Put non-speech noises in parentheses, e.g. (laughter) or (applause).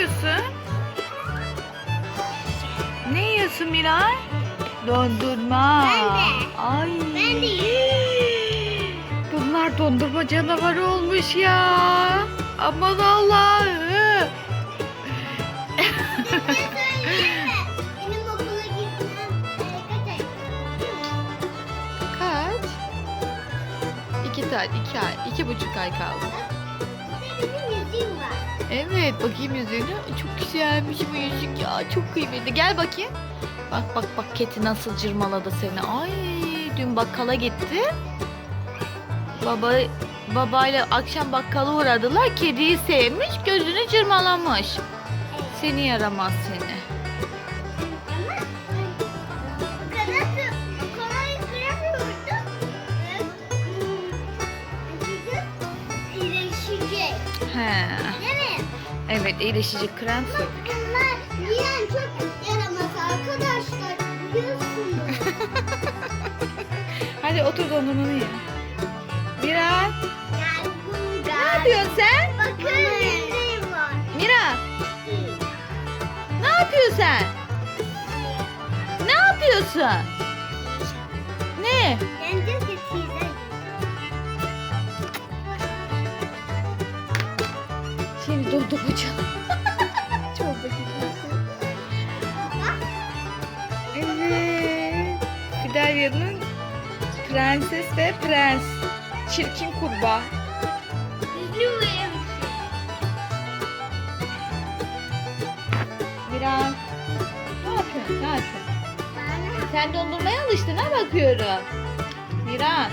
yapıyorsun? Ne yiyorsun Miray? Dondurma. Ben de. Ay. Ben de Bunlar dondurma canavarı olmuş ya. Aman Allah'ım. Kaç (laughs) ay? Kaç? İki tane, iki ay, iki buçuk ay kaldı. Evet, bakayım yüzüğünü. Çok güzelmiş bu yüzük ya, çok kıymetli. Gel bakayım. Bak bak bak Keti nasıl cırmaladı seni. Ay, dün bakkala gitti. Baba babayla akşam bakkala uğradılar. Kediyi sevmiş, gözünü cırmalamış. Seni yaramaz seni. He. Evet, iyileşecek krem sürdük. Bunlar yiyen çok yaramaz arkadaşlar. Biliyorsunuz. (laughs) Hadi otur dondurmanı ye. Mira, Gel ne yapıyorsun sen? Bakın benim var. Mira, ne yapıyorsun sen? Ne yapıyorsun? Ne? Ben diyor ki size Şimdi dondurmacı. (laughs) Çok bakıyorsun. Evet. Fidalya'nın prenses ve prens. Çirkin kurbağa. Yüzlü uyuyor. Mira. Ne yapıyorsun? Ne yapıyorsun? Sen dondurmaya alıştın ha bakıyorum. Mira.